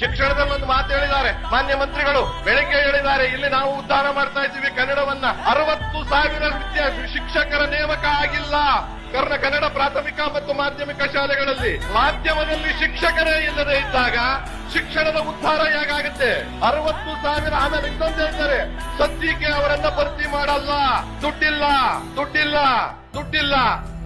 ಶಿಕ್ಷಣದಲ್ಲಿ ಒಂದು ಮಾತು ಹೇಳಿದ್ದಾರೆ. ಮಾನ್ಯ ಮಂತ್ರಿಗಳು, ಬೆಳಿಗ್ಗೆ ಹೇಳಿದ್ದಾರೆ, ಇಲ್ಲಿ ನಾವು ಉದ್ಧಾರ ಮಾಡ್ತಾ ಇದ್ದೀವಿ. ಕನ್ನಡವನ್ನ ಅರವತ್ತು ಸಾವಿರ ವಿದ್ಯಾರ್ಥಿ ಶಿಕ್ಷಕರ ನೇಮಕ ಆಗಿಲ್ಲ. ಕರ್ನ ಕನ್ನಡ ಪ್ರಾಥಮಿಕ ಮತ್ತು ಮಾಧ್ಯಮಿಕ ಶಾಲೆಗಳಲ್ಲಿ ಮಾಧ್ಯಮದಲ್ಲಿ ಶಿಕ್ಷಕರೇ ಇಲ್ಲದೆ ಇದ್ದಾಗ ಶಿಕ್ಷಣದ ಉದ್ಧಾರ ಹೇಗಾಗುತ್ತೆ? ಅರವತ್ತು ಸಾವಿರ ಆಮೇಲೆ ಇನ್ನೊಂದು ಹೇಳ್ತಾರೆ ಸದ್ಯಕ್ಕೆ ಅವರನ್ನ ಭರ್ತಿ ಮಾಡಲ್ಲ. ದುಡ್ಡಿಲ್ಲ ದುಡ್ಡಿಲ್ಲ ದುಡ್ಡಿಲ್ಲ.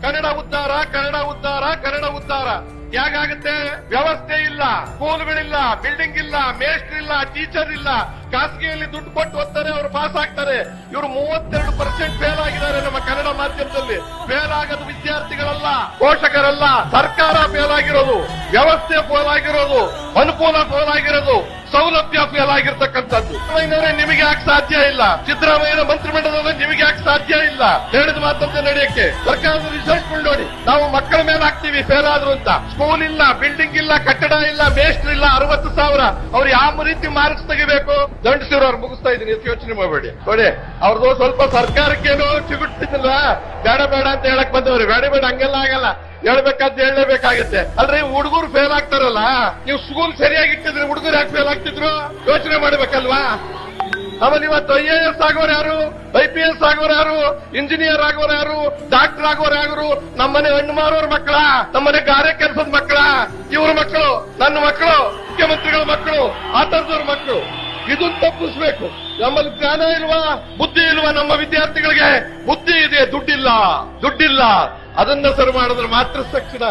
ಕನ್ನಡ ಉದ್ಧಾರ ಕನ್ನಡ ಉದ್ಧಾರ ಕನ್ನಡ ಉದ್ಧಾರ. ಹೇಗಾಗುತ್ತೆ ವ್ಯವಸ್ಥೆ ಇಲ್ಲ, ಸ್ಕೂಲ್ಗಳಿಲ್ಲ ಬಿಲ್ಡಿಂಗ್ ಇಲ್ಲ ಮೇಸ್ಟ್ರಿ ಇಲ್ಲ ಟೀಚರ್ ಇಲ್ಲ. ಖಾಸಗಿಯಲ್ಲಿ ದುಡ್ಡು ಕೊಟ್ಟು ಓದ್ತಾರೆ, ಅವರು ಪಾಸ್ ಆಗ್ತಾರೆ. ಇವರು ಮೂವತ್ತೆರಡು ಪರ್ಸೆಂಟ್ ಫೇಲ್ ಆಗಿದ್ದಾರೆ ನಮ್ಮ ಕನ್ನಡ ಮಾಧ್ಯಮದಲ್ಲಿ. ಫೇಲ್ ಆಗದ ವಿದ್ಯಾರ್ಥಿಗಳಲ್ಲ, ಪೋಷಕರಲ್ಲ, ಸರ್ಕಾರ ಫೇಲ್ ಆಗಿರೋದು, ವ್ಯವಸ್ಥೆ ಫೇಲ್ ಆಗಿರೋದು, ಅನುಕೂಲ ಫೇಲ್ ಆಗಿರೋದು, ಸೌಲಭ್ಯ ಫೇಲ್ ಆಗಿರ್ತಕ್ಕಂಥದ್ದು. ನಿಮಗೆ ಯಾಕೆ ಸಾಧ್ಯ ಇಲ್ಲ? ಸಿದ್ದರಾಮಯ್ಯನ ಮಂತ್ರಿಮಂಡಲದಲ್ಲಿ ನಿಮಗೆ ಯಾಕೆ ಸಾಧ್ಯ ಇಲ್ಲ? ಹೇಳಿದ ಮಾತಂತೆ ನಡೆಯಕ್ಕೆ. ಸರ್ಕಾರದ ರಿಸಲ್ಟ್ ನೋಡಿ ನಾವು ಮಕ್ಕಳ ಮೇಲೆ ಹಾಕ್ತೀವಿ ಫೇಲ್ ಆದ್ರು ಅಂತ. ಸ್ಕೂಲ್ ಇಲ್ಲ ಬಿಲ್ಡಿಂಗ್ ಇಲ್ಲ, ಕಟ್ಟಡ ಇಲ್ಲ ಮೇಸ್ಟ್ರ್ ಇಲ್ಲ, ಅರವತ್ತು ಸಾವಿರ. ಅವ್ರು ಯಾವ ರೀತಿ ಮಾರ್ಕ್ಸ್ ತೆಗಿಬೇಕು? ದಂಡಿಸಿರೋ ಅವ್ರು ಮುಗಿಸ್ತಾ ಇದ್ದೀನಿ. ಯೋಚನೆ ಮಾಡಬೇಡಿ. ನೋಡಿ ಅವ್ರದ್ದು ಸ್ವಲ್ಪ ಸರ್ಕಾರಕ್ಕೇನೋ ಚಿಗುಟ್ಟಿದ್ದಿಲ್ಲ ಬೇಡ ಬೇಡ ಅಂತ ಹೇಳಕ್ ಬಂದವ್ರಿ. ಬೇಡ ಬೇಡ, ಹಂಗೆಲ್ಲ ಆಗಲ್ಲ. ಹೇಳ್ಬೇಕಂತ ಹೇಳಲೇಬೇಕಾಗುತ್ತೆ. ಅಲ್ರಿ, ಹುಡುಗರು ಫೇಲ್ ಆಗ್ತಾರಲ್ಲ? ನೀವು ಸ್ಕೂಲ್ ಸರಿಯಾಗಿ ಇಟ್ಟಿದ್ರೆ ಹುಡುಗರು ಯಾಕೆ ಫೇಲ್ ಆಗ್ತಿದ್ರು? ಯೋಚನೆ ಮಾಡ್ಬೇಕಲ್ವಾ? ಆಮೇಲೆ ಇವತ್ತು ಐ ಎ ಎಸ್ ಆಗೋರು ಯಾರು? ಐ ಪಿ ಎಸ್ ಆಗೋರು ಯಾರು? ಇಂಜಿನಿಯರ್ ಆಗೋರು ಯಾರು? ಡಾಕ್ಟರ್ ಆಗೋರು ಯಾರು? ನಮ್ಮನೆ ಹಣ್ಣು ಮಾರೋರ್ ಮಕ್ಕಳ, ನಮ್ಮನೆ ಗಾರೆ ಕೆಲಸದ ಮಕ್ಕಳ, ಇವ್ರ ಮಕ್ಕಳು, ನನ್ನ ಮಕ್ಕಳು, ಮುಖ್ಯಮಂತ್ರಿಗಳ ಮಕ್ಕಳು ಆತರದವ್ರ ಮಕ್ಕಳು. ಇದನ್ನ ತಪ್ಪಿಸ್ಬೇಕು. ನಮ್ಮಲ್ಲಿ ಜ್ಞಾನ ಇಲ್ವಾ? ಬುದ್ಧಿ ಇಲ್ವಾ ನಮ್ಮ ವಿದ್ಯಾರ್ಥಿಗಳಿಗೆ? ಬುದ್ಧಿ ಇದೆ, ದುಡ್ಡಿಲ್ಲ ದುಡ್ಡಿಲ್ಲ. ಅದನ್ನ ಸರಿ ಮಾಡಿದ್ರೆ ಮಾತ್ರ ತಕ್ಷಣ